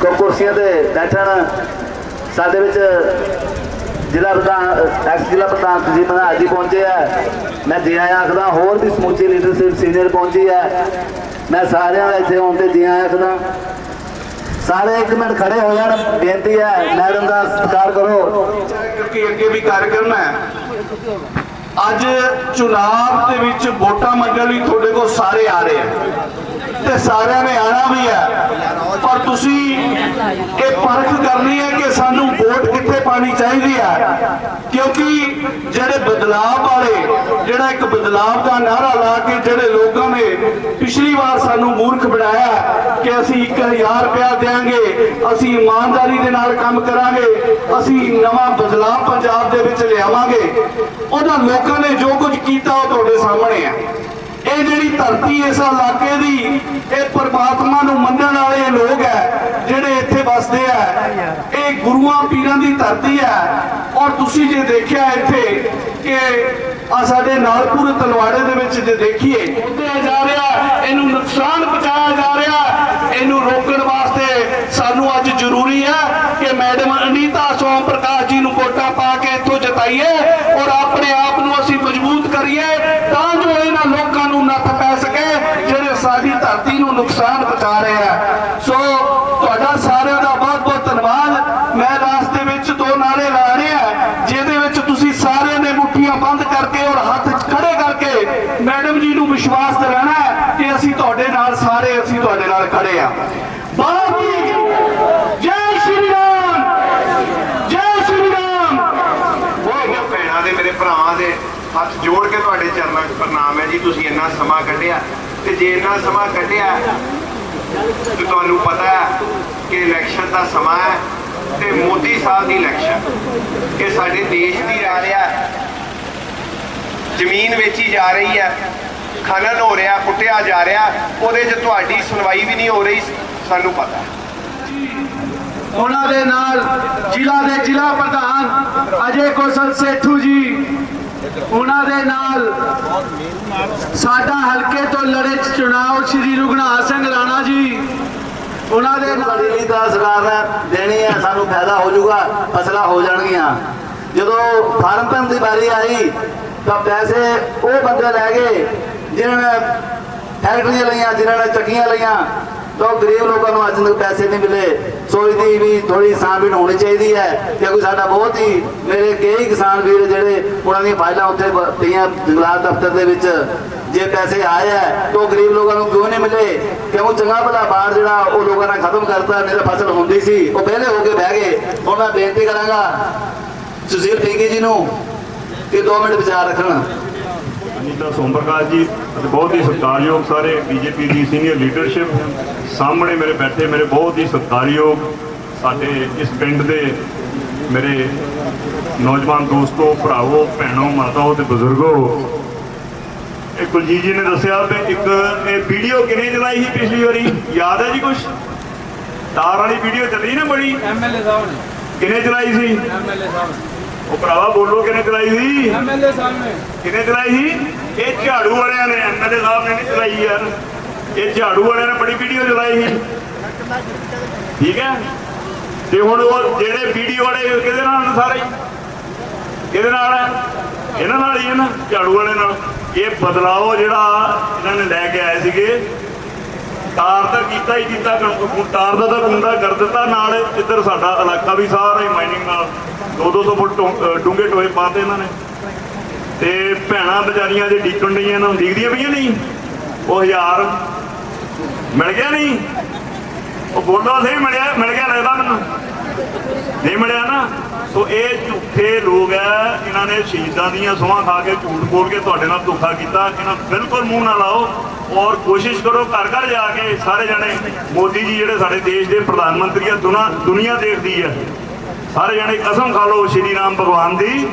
ਕੋ ਕੁਰਸੀਆਂ ਤੇ ਬੈਠਣ ਸਾਡੇ ਵਿੱਚ ਜ਼ਿਲ੍ਹਾ ਪ੍ਰਧਾਨ ਐਕਸ ਜ਼ਿਲ੍ਹਾ ਪ੍ਰਧਾਨ ਜੀ ਮਹਾਰਾਜ ਜੀ ਪਹੁੰਚੇ ਆ। ਮੈਂ ਜੀ ਆਇਆਂ ਆਖਦਾ, ਹੋਰ ਵੀ ਸਮੁੱਚੀ ਲੀਡਰਸ਼ਿਪ ਸੀਨੀਅਰ ਪਹੁੰਚੀ ਹੈ ਮੈਂ ਸਾਰਿਆਂ ਦਾ ਇੱਥੇ ਆਉਣ ਤੇ ਜੀ ਆਇਆਂ ਆਖਦਾ। ਸਾਰੇ ਇੱਕ ਮਿੰਟ ਖੜੇ ਹੋ ਜਾਣ, ਬੇਨਤੀ ਹੈ ਮੈਡਮ ਦਾ ਸਤਿਕਾਰ ਕਰੋ। ਕਿਉਂਕਿ ਅੱਗੇ ਵੀ ਕਾਰਜਕ੍ਰਮ ਹੈ। ਅੱਜ ਚੁਣਾਵ ਦੇ ਵਿੱਚ ਵੋਟਾਂ ਮੰਗਣ ਲਈ ਤੁਹਾਡੇ ਕੋਲ ਸਾਰੇ ਆ ਰਹੇ ਆ। ਤੇ ਸਾਰਿਆਂ ਨੇ ਆਣਾ ਵੀ ਹੈ। ਪਰ ਤੁਸੀਂ ਇਹ ਪਰਖ ਕਰਨੀ ਹੈ ਕਿ ਸਾਨੂੰ ਵੋਟ ਕਿੱਥੇ ਪਾਣੀ ਚਾਹੀਦੀ ਹੈ? ਕਿਉਂਕਿ ਜਿਹੜੇ ਬਦਲਾਅ ਵਾਲੇ, ਜਿਹੜਾ ਇੱਕ ਬਦਲਾਅ ਦਾ ਨਾਰਾ ਲਾ ਕੇ ਜਿਹੜੇ ਲੋਕਾਂ ਨੇ ਪਿਛਲੀ ਵਾਰ ਸਾਨੂੰ ਮੂਰਖ ਬਣਾਇਆ ਕਿ ਅਸੀਂ 1000 ਰੁਪਇਆ ਦੇਾਂਗੇ ਅਸੀਂ ਇਮਾਨਦਾਰੀ ਦੇ ਨਾਲ ਕੰਮ ਕਰਾਂਗੇ, ਅਸੀਂ ਨਵਾਂ ਬਦਲਾਅ ਪੰਜਾਬ ਦੇ ਵਿੱਚ ਲਿਆਵਾਂਗੇ ਉਹਨਾਂ ਲੋਕਾਂ ਨੇ ਜੋ ਕੁਝ ਕੀਤਾ ਉਹ ਤੁਹਾਡੇ ਸਾਹਮਣੇ ਹੈ। ਇਹ ਜਿਹੜੀ ਧਰਤੀ ਇਸ ਇਲਾਕੇ ਦੀ, ਇਹ ਪਰਮਾਤਮਾ ਨੂੰ ਮੰਨਣ ਵਾਲੇ ਲੋਕ ਹੈ, ਜਿਹੜੇ ਇੱਥੇ ਵੱਸਦੇ ਆ। ਇਹ ਗੁਰੂਆਂ ਪੀਰਾਂ ਦੀ ਧਰਤੀ ਹੈ। ਔਰ ਤੁਸੀਂ ਜੇ ਦੇਖਿਆ ਇੱਥੇ ਕਿ ਆ ਸਾਡੇ ਨਾਲਪੁਰ ਤਲਵਾੜੇ ਦੇ ਵਿੱਚ ਜੇ ਦੇਖੀਏ ਉੱਡਿਆ ਜਾ ਰਿਹਾ, ਇਹਨੂੰ ਨੁਕਸਾਨ ਪਹੁੰਚਾਇਆ ਜਾ ਰਿਹਾ। ਇਹਨੂੰ ਰੋਕਣ ਵਾਸਤੇ ਸਾਨੂੰ ਅੱਜ ਜ਼ਰੂਰੀ ਹੈ ਕਿ ਮੈਡਮ ਅਨੀਤਾ ਸੋਮ ਪ੍ਰਕਾਸ਼ ਜੀ ਨੂੰ ਵੋਟਾਂ ਪਾ ਕੇ ਇੱਥੋਂ ਜਿਤਾਈਏ ਔਰ ਆਪਣੇ ਆਪ ਨੂੰ ਅਸੀਂ ਮਜ਼ਬੂਤ ਕਰੀਏ ਤਾਂ ਜੋ ਇਹਨਾਂ ਲੋਕਾਂ ਨੂੰ ਨੱਥ ਪੈ ਸਕੇ ਜਿਹੜੇ ਸਾਡੀ ਧਰਤੀ ਨੂੰ ਨੁਕਸਾਨ ਪਹੁੰਚਾ ਰਹੇ ਆ ਸੋ ਤੁਹਾਡਾ ਸਾਰਿਆਂ ਦਾ ਬਹੁਤ ਬਹੁਤ ਧੰਨਵਾਦ ਮੈਂ ਰਾਸਤੇ ਵਿੱਚ ਦੋ ਨਾਰੇ ਲਾ ਰਿਹਾ ਜਿਹਦੇ ਵਿੱਚ ਤੁਸੀਂ ਸਾਰਿਆਂ ਨੇ ਮੁੱਠੀਆਂ ਬੰਦ ਕਰਕੇ ਔਰ ਹੱਥ ਖੜੇ ਕਰਕੇ ਮੈਡਮ ਜੀ ਨੂੰ ਹੈ ਕਿ ਅਸੀਂ ਤੁਹਾਡੇ ਨਾਲ ਸਾਰੇ ਅਸੀਂ ਤੁਹਾਡੇ ਨਾਲ ਖੜੇ ਆ ਬਾਬੀ ਜੈ ਸ਼੍ਰੀ ਰਾਮ, ਜੈ ਸ਼੍ਰੀ ਰਾਮ। ਮੇਰੇ ਭੈਣਾਂ ਦੇ, ਮੇਰੇ ਭਰਾਵਾਂ ਦੇ ਹੱਥ ਜੋੜ ਕੇ ਤੁਹਾਡੇ ਚਰਨਾਂ 'ਚ ਪ੍ਰਣਾਮ ਹੈ ਜੀ। ਤੁਸੀਂ ਇੰਨਾ ਸਮਾਂ ਕੱਢਿਆ ਤੇ ਜੇ ਇੰਨਾ ਸਮਾਂ ਕੱਢਿਆ ਤੇ ਤੁਹਾਨੂੰ ਪਤਾ ਹੈ ਕਿ ਇਲੈਕਸ਼ਨ ਦਾ ਸਮਾਂ ਹੈ ਤੇ ਮੋਦੀ ਸਾਹਿਬ ਦੀ ਇਲੈਕਸ਼ਨ ਇਹ ਸਾਡੇ ਦੇਸ਼ ਦੀ ਆ ਰਿਹਾ ਜ਼ਮੀਨ ਵੇਚੀ ਜਾ ਰਹੀ ਹੈ। ਖਨਨ ਹੋ ਰਿਹਾ ਕੁੱਟਿਆ ਜਾ ਰਿਹਾ ਉਹਦੇ 'ਚ ਤੁਹਾਡੀ ਸੁਣਵਾਈ ਵੀ ਨਹੀਂ ਹੋ ਰਹੀ ਸਾਨੂੰ ਪਤਾ। ਉਹਨਾਂ ਦੇ ਨਾਲ ਜ਼ਿਲ੍ਹਾ ਦੇ ਜ਼ਿਲ੍ਹਾ ਪ੍ਰਧਾਨ ਅਜੇ ਕੌਸ਼ਲ ਸੇਠੂ ਜੀ ਉਹਨਾਂ ਦੇ ਨਾਲ ਸਾਡਾ ਹਲਕੇ ਤੋਂ ਲੜੇ ਚੁਣਾਵ ਸ਼੍ਰੀ ਰੁਗਨਾਥ ਸਿੰਘ ਰਾਣਾ ਜੀ ਉਹਨਾਂ ਦੇ ਨਾਲ ਬਿਜਲੀ ਦਾ ਸਰਕਾਰ ਦੇਣੀ ਹੈ ਸਾਨੂੰ ਫਾਇਦਾ ਹੋ ਜਾਊਗਾ ਫਸਲਾਂ ਹੋ ਜਾਣਗੀਆਂ। ਜਦੋਂ ਫਾਰਮ ਭਰਨ ਦੀ ਵਾਰੀ ਆਈ ਤਾਂ ਪੈਸੇ ਉਹ ਬੰਦੇ ਲੈ ਗਏ ਜਿਨ੍ਹਾਂ ਨੇ ਫੈਕਟਰੀਆਂ ਲਈਆਂ, ਜਿਨ੍ਹਾਂ ਨੇ ਚੱਕੀਆਂ ਲਈਆਂ, ਤਾਂ ਉਹ ਗਰੀਬ ਲੋਕਾਂ ਨੂੰ ਅੱਜ ਤੱਕ ਪੈਸੇ ਨਹੀਂ ਮਿਲੇ। ਸੋਚਦੀ ਵੀ ਥੋੜੀ ਸਾਂਭੀਣ ਹੋਣੀ ਚਾਹੀਦੀ ਹੈ ਕਿਉਂਕਿ ਸਾਡਾ ਬਹੁਤ ਹੀ ਮੇਰੇ ਕਈ ਕਿਸਾਨ ਵੀਰ ਜਿਹੜੇ ਉਹਨਾਂ ਦੀਆਂ ਫਾਈਲਾਂ ਉੱਥੇ ਪਈਆਂ ਜੰਗਲਾਤ ਦਫ਼ਤਰ ਦੇ ਵਿੱਚ। ਜੇ ਪੈਸੇ ਆਏ ਹੈ, ਤਾਂ ਉਹ ਗਰੀਬ ਲੋਕਾਂ ਨੂੰ ਕਿਉਂ ਨਹੀਂ ਮਿਲੇ? ਕਿਉਂ ਚੰਗਾ ਭਲਾ ਬਾਹਰ ਜਿਹੜਾ ਉਹ ਲੋਕਾਂ ਨੇ ਖਤਮ ਕਰਤਾ ਮੇਰੇ ਫਸਲ ਹੁੰਦੀ ਸੀ। ਉਹ ਪਹਿਲੇ ਹੋ ਕੇ ਬਹਿ ਗਏ। ਹੁਣ ਮੈਂ ਬੇਨਤੀ ਕਰਾਂਗਾ, ਸੁਸ਼ੀਲ ਠੀਕੀ ਜੀ ਨੂੰ ਕਿ 2 ਮਿੰਟ ਵਿਚਾਰ ਰੱਖਣ। ਅਨੀਤਾ ਸੋਮ ਪ੍ਰਕਾਸ਼ ਜੀ ਅਤੇ ਬਹੁਤ ਹੀ ਸਤਿਕਾਰਯੋਗ ਸਾਰੇ ਬੀਜੇਪੀ ਦੀ ਸੀਨੀਅਰ ਲੀਡਰਸ਼ਿਪ ਸਾਹਮਣੇ ਮੇਰੇ ਬੈਠੇ ਮੇਰੇ ਬਹੁਤ ਹੀ ਸਤਿਕਾਰਯੋਗ ਸਾਡੇ ਇਸ ਪਿੰਡ ਦੇ ਮੇਰੇ ਨੌਜਵਾਨ ਦੋਸਤੋ ਭਰਾਵੋ ਭੈਣੋ ਮਾਤਾਓ ਤੇ ਬਜ਼ੁਰਗੋ। ਇਹ ਕੁਲਜੀਤ ਜੀ ਨੇ ਦੱਸਿਆ ਕਿ ਇੱਕ ਇਹ ਵੀਡੀਓ ਕਿਨੇ ਚਲਾਈ ਸੀ ਪਿਛਲੀ ਵਾਰੀ? ਯਾਦ ਹੈ ਜੀ ਕੁਝ ਤਾਰ ਵਾਲੀ ਵੀਡੀਓ ਚੱਲੀ ਨਾ ਬੜੀ? ਐਮਐਲਏ ਸਾਹਿਬ ਨੇ। ਕਿਨੇ ਚਲਾਈ ਸੀ? ਐਮਐਲਏ ਸਾਹਿਬ ਉਹ ਭਰਾਵਾ ਬੋਲੋ ਕਿਨੇ ਚਲਾਈ ਸੀ? ਐਮਐਲਏ ਸਾਹਿਬ ਨੇ। ਕਿਹਨੇ ਚਲਾਈ ਸੀ? ਇਹ ਝਾੜੂ ਵਾਲਿਆਂ ਨੇ ਐਮਐਲਏ ਸਾਹਿਬ ਨੇ ਨਹੀਂ ਚਲਾਈ ਯਾਰ। ਇਹ ਝਾੜੂ ਵਾਲਿਆਂ ਨੇ ਬੜੀ ਵੀਡੀਓ ਚਲਾਈ ਸੀ। ਠੀਕ ਹੈ? ਤੇ ਹੁਣ ਉਹ ਜਿਹੜੇ ਵੀਡੀਓ ਵਾਲੇ ਕਿਹਦੇ ਨਾਲ ਨੇ ਸਾਰੇ? ਕਿਹਦੇ ਨਾਲ ਹੈ ਇਹਨਾਂ ਨਾਲ ਹੀ ਹੈ ਨਾ ਝਾੜੂ ਵਾਲੇ ਨਾਲ। ਇਹ ਬਦਲਾਓ ਜਿਹੜਾ ਇਹਨਾਂ ਨੇ ਲੈ ਕੇ ਆਏ ਸੀਗੇ ਤਾਰ ਦਾ ਕੀਤਾ ਹੀ ਕੀਤਾ ਤਾਰ ਦਾ ਤਾਂ ਗੁੰਡਾ ਕਰ ਦਿੱਤਾ ਨਾਲ ਇੱਧਰ ਸਾਡਾ ਇਲਾਕਾ ਵੀ ਸਾਰਾ ਹੀ ਮਾਈਨਿੰਗ ਨਾਲ। ਦੋ ਦੋ ਦੋ ਫੁੱਟ ਟੋ- ਡੂੰਘੇ ਟੋਏ ਪਾਤੇ ਇਹਨਾਂ ਨੇ। ਤੇ ਭੈਣਾਂ ਵਿਚਾਰੀਆਂ ਦੇ ਡੀਕਣ ਡਈਆਂ ਇਹਨਾਂ ਨੂੰ। ਦਿਖਦੀਆਂ ਪਈਆਂ ਨਹੀਂ? ਉਹ ਹਜ਼ਾਰ। ਮਿਲ ਗਿਆ ਨਹੀਂ? ਉਹ ਬੋਲਦਾ ਸਹੀ ਮਿਲਿਆ, ਮਿਲ ਗਿਆ ਲੱਗਦਾ ਮੈਨੂੰ। ਨਹੀਂ ਮਿਲਿਆ ਨਾ। ਸੋ ਇਹ ਝੂਠੇ ਲੋਕ ਹੈ ਇਹਨਾਂ ਨੇ ਸ਼ਹੀਦਾਂ ਦੀਆਂ ਸੋਹਾਂ ਖਾ ਕੇ ਝੂਠ ਬੋਲ ਕੇ ਤੁਹਾਡੇ ਨਾਲ ਧੋਖਾ ਕੀਤਾ। ਇਹਨਾਂ ਬਿਲਕੁਲ ਮੂੰਹ ਨਾ ਲਾਓ। ਔਰ ਕੋਸ਼ਿਸ਼ ਕਰੋ ਘਰ ਘਰ ਜਾ ਕੇ ਸਾਰੇ ਜਣੇ ਮੋਦੀ ਜੀ ਜਿਹੜੇ ਸਾਡੇ ਦੇਸ਼ ਦੇ ਪ੍ਰਧਾਨ ਮੰਤਰੀ ਆ, ਦੁਨਾ, ਦੁਨੀਆ ਦੇਖਦੀ ਹੈ ਸਾਰੇ ਜਣੇ ਕਸਮ ਖਾ ਲਓ ਸ਼੍ਰੀ ਰਾਮ ਭਗਵਾਨ ਦੀ।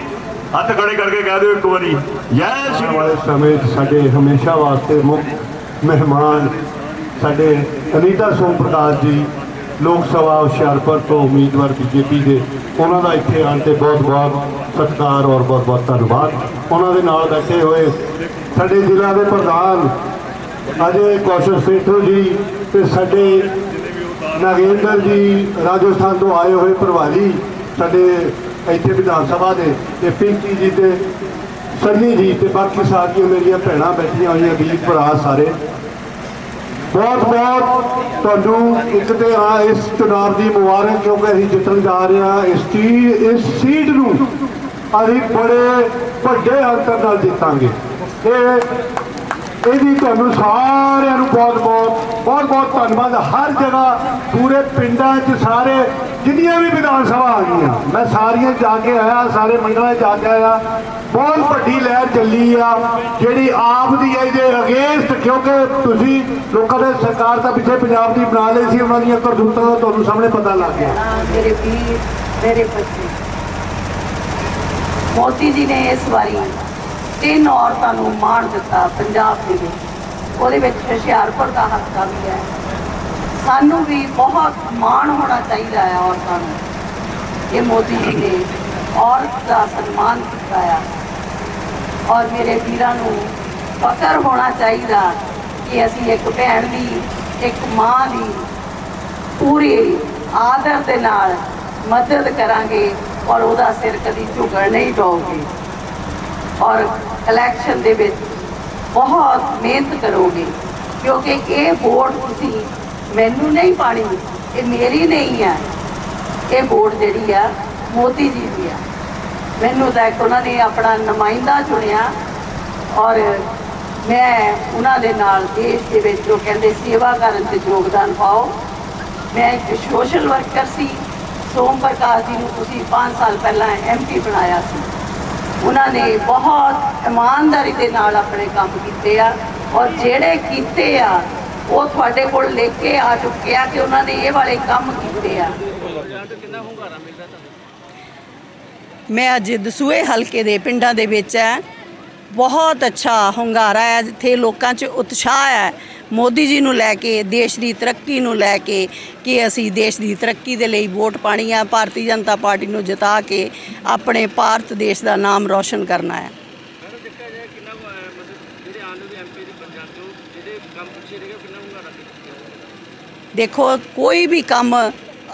ਹੱਥ ਖੜੇ ਕਰਕੇ ਕਹਿ ਦਿਓ ਇੱਕ ਵਾਰੀ, ਜੈ ਸ਼੍ਰੀ ਵਾਲੇ ਸਮੇਂ 'ਚ ਸਾਡੇ ਹਮੇਸ਼ਾ ਵਾਸਤੇ ਮੁੱਖ ਮਹਿਮਾਨ ਸਾਡੇ ਅਨੀਤਾ ਸੋਮ ਪ੍ਰਕਾਸ਼ ਜੀ, ਲੋਕ ਸਭਾ ਹੁਸ਼ਿਆਰਪੁਰ ਤੋਂ ਉਮੀਦਵਾਰ ਬੀਜੇਪੀ ਦੇ। ਉਹਨਾਂ ਦਾ ਇੱਥੇ ਆਉਣ ਤੇ ਬਹੁਤ ਬਹੁਤ ਸਤਿਕਾਰ ਔਰ ਬਹੁਤ ਬਹੁਤ ਧੰਨਵਾਦ। ਉਹਨਾਂ ਦੇ ਨਾਲ ਬੈਠੇ ਹੋਏ ਸਾਡੇ ਜ਼ਿਲ੍ਹਾ ਦੇ ਪ੍ਰਧਾਨ ਅਜੇ ਕੌਸ਼ਲ ਸੇਠੂ ਜੀ ਤੇ ਸਾਡੇ ਨਾਗੇਂਦਰ ਜੀ ਰਾਜਸਥਾਨ ਤੋਂ ਆਏ ਹੋਏ ਪ੍ਰਭਾਰੀ ਸਾਡੇ ਇੱਥੇ ਵਿਧਾਨ ਸਭਾ ਦੇ ਤੇ ਪਿੰਕੀ ਜੀ ਤੇ ਸੰਨੀ ਜੀ ਤੇ ਬਾਕੀ ਸਾਰੀਆਂ ਮੇਰੀਆਂ ਭੈਣਾਂ ਬੈਠੀਆਂ ਹੋਈਆਂ, ਵੀਰ ਭਰਾ ਸਾਰੇ। ਬਹੁਤ ਬਹੁਤ ਤੁਹਾਨੂੰ ਇੱਕ ਤੇ ਆ ਇਸ ਚੁਣਾਵ ਦੀ ਮੁਬਾਰਕ, ਕਿਉਂਕਿ ਅਸੀਂ ਜਿੱਤਣ ਜਾ ਰਹੇ ਹਾਂ, ਇਸ ਚੀ ਇਸ ਸੀਟ ਨੂੰ ਅਸੀਂ ਬੜੇ ਵੱਡੇ ਅੰਤਰ ਨਾਲ ਜਿੱਤਾਂਗੇ। ਇਹ ਇਹਦੀ ਤੁਹਾਨੂੰ ਸਾਰਿਆਂ ਨੂੰ ਬਹੁਤ ਬਹੁਤ ਬਹੁਤ ਬਹੁਤ ਧੰਨਵਾਦ। ਹਰ ਜਗ੍ਹਾ, ਪੂਰੇ ਪਿੰਡਾਂ 'ਚ ਸਾਰੇ, ਜਿੰਨੀਆਂ ਵੀ ਵਿਧਾਨ ਸਭਾ ਆ ਗਈਆਂ ਮੈਂ ਸਾਰੀਆਂ ਜਾ ਕੇ ਆਇਆ, ਸਾਰੇ ਮੰਡਲਾਂ 'ਚ ਜਾ ਕੇ ਆਇਆ। ਬਹੁਤ ਵੱਡੀ ਲਹਿਰ ਚੱਲੀ ਆ, ਜਿਹੜੀ ਆਪ ਦੀ ਹੈ, ਇਹਦੇ ਅਗੇਂਸਟ, ਕਿਉਂਕਿ ਤੁਸੀਂ ਲੋਕਾਂ ਦੇ ਸਰਕਾਰ ਤਾਂ ਪਿੱਛੇ ਪੰਜਾਬ ਦੀ ਬਣਾ ਲਈ ਸੀ, ਉਹਨਾਂ ਦੀਆਂ ਕਰਤੂਤਾਂ ਦਾ ਤੁਹਾਨੂੰ ਸਾਹਮਣੇ ਪਤਾ ਲੱਗ ਗਿਆ। ਮੇਰੇ ਵੀਰ, ਮੇਰੇ ਬੱਚੇ। ਮੋਦੀ ਜੀ ਨੇ ਇਸ ਵਾਰੀ ਤਿੰਨ ਔਰਤਾਂ ਨੂੰ ਮਾਣ ਦਿੱਤਾ ਪੰਜਾਬ ਦੇ ਵਿੱਚ। ਉਹਦੇ ਵਿੱਚ ਹੁਸ਼ਿਆਰਪੁਰ ਦਾ ਹੱਕਾ ਵੀ ਹੈ। ਸਾਨੂੰ ਵੀ ਬਹੁਤ ਮਾਣ ਹੋਣਾ ਚਾਹੀਦਾ ਹੈ ਔਰਤਾਂ ਨੂੰ। ਕਿ ਮੋਦੀ ਜੀ ਨੇ ਔਰਤ ਦਾ ਸਨਮਾਨ ਕੀਤਾ ਆ। ਔਰ ਮੇਰੇ ਵੀਰਾਂ ਨੂੰ ਫਕਰ ਹੋਣਾ ਚਾਹੀਦਾ ਕਿ ਅਸੀਂ ਇੱਕ ਭੈਣ ਦੀ, ਇੱਕ ਮਾਂ ਦੀ ਪੂਰੀ ਆਦਰ ਦੇ ਨਾਲ ਮਦਦ ਕਰਾਂਗੇ ਔਰ ਉਹਦਾ ਸਿਰ ਕਦੀ ਝੁਕਣ ਨਹੀਂ ਦਓਗੇ ਔਰ ਇਲੈਕਸ਼ਨ ਦੇ ਵਿੱਚ ਬਹੁਤ ਮਿਹਨਤ ਕਰੋਗੇ, ਕਿਉਂਕਿ ਇਹ ਵੋਟ ਤੁਸੀਂ ਮੈਨੂੰ ਨਹੀਂ ਪਾਣੀ, ਇਹ ਮੇਰੀ ਨਹੀਂ ਹੈ ਇਹ ਵੋਟ ਜਿਹੜੀ ਆ, ਮੋਦੀ ਜੀ ਦੀ ਆ। ਮੈਨੂੰ ਤਾਂ ਇੱਕ ਉਹਨਾਂ ਨੇ ਆਪਣਾ ਨੁਮਾਇੰਦਾ ਚੁਣਿਆ ਔਰ ਮੈਂ ਉਹਨਾਂ ਦੇ ਨਾਲ ਦੇਸ਼ ਦੇ ਵਿੱਚ ਜੋ ਕਹਿੰਦੇ ਸੇਵਾ ਕਰਨ 'ਚ ਯੋਗਦਾਨ ਪਾਓ। ਮੈਂ ਇੱਕ ਸੋਸ਼ਲ ਵਰਕਰ ਸੀ। ਸੋਮ ਪ੍ਰਕਾਸ਼ ਜੀ ਨੂੰ ਤੁਸੀਂ 5 ਸਾਲ ਪਹਿਲਾਂ ਐਮਪੀ ਬਣਾਇਆ ਸੀ। ਉਹਨਾਂ ਨੇ ਬਹੁਤ ਇਮਾਨਦਾਰੀ ਦੇ ਨਾਲ ਆਪਣੇ ਕੰਮ ਕੀਤੇ ਆ ਔਰ ਜਿਹੜੇ ਕੀਤੇ ਆ, ਉਹ ਤੁਹਾਡੇ ਕੋਲ ਲੈ ਕੇ ਆ ਚੁੱਕੇ ਆ ਕਿ ਉਹਨਾਂ ਨੇ ਇਹ ਵਾਲੇ ਕੰਮ ਕੀਤੇ ਆ। ਮੈਂ ਅੱਜ ਦਸੂਏ ਹਲਕੇ ਦੇ ਪਿੰਡਾਂ ਦੇ ਵਿੱਚ ਹੈ ਬਹੁਤ ਅੱਛਾ ਹੁੰਗਾਰਾ ਹੈ ਇੱਥੇ ਲੋਕਾਂ 'ਚ ਉਤਸ਼ਾਹ ਹੈ। ਮੋਦੀ ਜੀ ਨੂੰ ਲੈ ਕੇ ਦੇਸ਼ ਦੀ ਤਰੱਕੀ ਨੂੰ ਲੈ ਕੇ ਕਿ ਅਸੀਂ ਦੇਸ਼ ਦੀ ਤਰੱਕੀ ਦੇ ਲਈ ਵੋਟ ਪਾਣੀ ਹੈ ਭਾਰਤੀ ਜਨਤਾ ਪਾਰਟੀ ਨੂੰ ਜਿਤਾ ਕੇ ਆਪਣੇ ਭਾਰਤ ਦੇਸ਼ ਦਾ ਨਾਮ ਰੌਸ਼ਨ ਕਰਨਾ ਹੈ। ਦੇਖੋ ਕੋਈ ਵੀ ਕੰਮ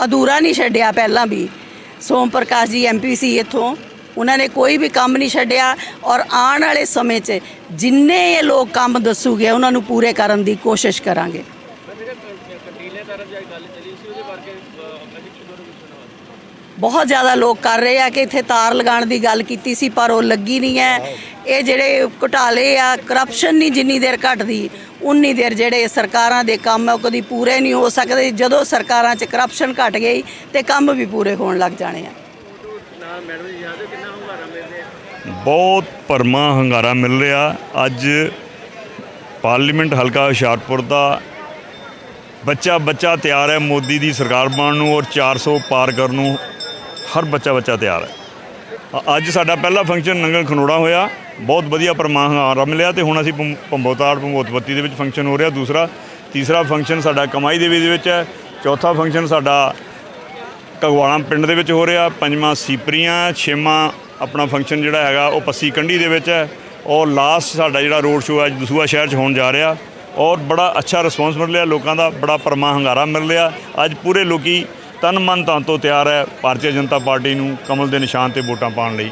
ਅਧੂਰਾ ਨਹੀਂ ਛੱਡਿਆ ਪਹਿਲਾਂ ਵੀ। ਸੋਮ ਪ੍ਰਕਾਸ਼ ਜੀ ਐਮਪੀ ਸੀ ਇੱਥੋਂ। ਉਹਨਾਂ ਨੇ ਕੋਈ ਵੀ ਕੰਮ ਨਹੀਂ ਛੱਡਿਆ ਔਰ ਆਉਣ ਵਾਲੇ ਸਮੇਂ 'ਚ ਜਿੰਨੇ ਇਹ ਲੋਕ ਕੰਮ ਦੱਸੂਗੇ, ਉਹਨਾਂ ਨੂੰ ਪੂਰੇ ਕਰਨ ਦੀ ਕੋਸ਼ਿਸ਼ ਕਰਾਂਗੇ। ਬਹੁਤ ਜ਼ਿਆਦਾ ਲੋਕ ਕਰ ਰਹੇ ਆ ਕਿ ਇੱਥੇ ਤਾਰ ਲਗਾਉਣ ਦੀ ਗੱਲ ਕੀਤੀ ਸੀ, ਪਰ ਉਹ ਲੱਗੀ ਨਹੀਂ ਹੈ। ਇਹ ਜਿਹੜੇ ਘੁਟਾਲੇ ਆ ਕਰਪਸ਼ਨ ਨਹੀਂ ਜਿੰਨੀ ਦੇਰ ਘਟਦੀ, ਉਨੀ ਦੇਰ ਜਿਹੜੇ ਸਰਕਾਰਾਂ ਦੇ ਕੰਮ ਆ, ਉਹ ਕਦੀ ਪੂਰੇ ਨਹੀਂ ਹੋ ਸਕਦੇ। ਜਦੋਂ ਸਰਕਾਰਾਂ 'ਚ ਕਰਪਸ਼ਨ ਘਟ ਗਈ ਤੇ ਕੰਮ ਵੀ ਪੂਰੇ ਹੋਣ ਲੱਗ ਜਾਣੇ ਆ। ਬਹੁਤ ਭਰਮਾ ਹੰਗਾਰਾ ਮਿਲ ਰਿਹਾ। ਅੱਜ ਪਾਰਲੀਮੈਂਟ ਹਲਕਾ ਹੁਸ਼ਿਆਰਪੁਰ ਦਾ ਬੱਚਾ ਬੱਚਾ ਤਿਆਰ ਹੈ। ਮੋਦੀ ਦੀ ਸਰਕਾਰ ਬਣਨ ਨੂੰ ਔਰ 400 ਪਾਰ ਕਰਨ ਨੂੰ ਹਰ ਬੱਚਾ ਬੱਚਾ ਤਿਆਰ ਹੈ। ਅੱਜ ਸਾਡਾ ਪਹਿਲਾ ਫੰਕਸ਼ਨ ਨੰਗਲ ਖਨੋੜਾ ਹੋਇਆ। ਬਹੁਤ ਵਧੀਆ ਪਰਮਾ ਹੰਗਾਰਾ ਮਿਲਿਆ ਤੇ ਹੁਣ ਅਸੀਂ ਭੰ- ਭੰਬੋਤਾੜ ਭੰਬੋਤਪੱਤੀ ਦੇ ਵਿੱਚ ਫੰਕਸ਼ਨ ਹੋ ਰਿਹਾ। ਦੂਸਰਾ, ਤੀਸਰਾ ਫੰਕਸ਼ਨ ਸਾਡਾ ਕਮਾਈ ਦੇਵੀ ਦੇ ਵਿੱਚ ਹੈ। ਚੌਥਾ ਫੰਕਸ਼ਨ ਸਾਡਾ ਕਗਵਾਣਾ ਪਿੰਡ ਦੇ ਵਿੱਚ ਹੋ ਰਿਹਾ, ਪੰਜਵਾਂ ਸੀਪਰੀਆਂ, ਛੇਵਾਂ ਆਪਣਾ ਫੰਕਸ਼ਨ ਜਿਹੜਾ ਹੈਗਾ, ਉਹ ਪੱਸੀ ਕੰਢੀ ਦੇ ਵਿੱਚ ਹੈ। ਔਰ ਲਾਸਟ ਸਾਡਾ ਜਿਹੜਾ ਰੋਡ ਸ਼ੋਅ ਅੱਜ ਦਸੂਆ ਸ਼ਹਿਰ 'ਚ ਹੋਣ ਜਾ ਰਿਹਾ। ਔਰ ਬੜਾ ਅੱਛਾ ਰਿਸਪੌਂਸ ਮਿਲ ਰਿਹਾ ਲੋਕਾਂ ਦਾ, ਬੜਾ ਪਰਮਾ ਹੰਗਾਰਾ ਮਿਲ ਰਿਹਾ। ਅੱਜ ਪੂਰੇ ਲੋਕੀ ਤਨ ਮਨ ਧਨ ਤੋਂ ਤਿਆਰ ਹੈ, ਭਾਰਤੀ ਜਨਤਾ ਪਾਰਟੀ ਨੂੰ ਕਮਲ ਦੇ ਨਿਸ਼ਾਨ ਤੇ ਵੋਟਾਂ ਪਾਉਣ ਲਈ।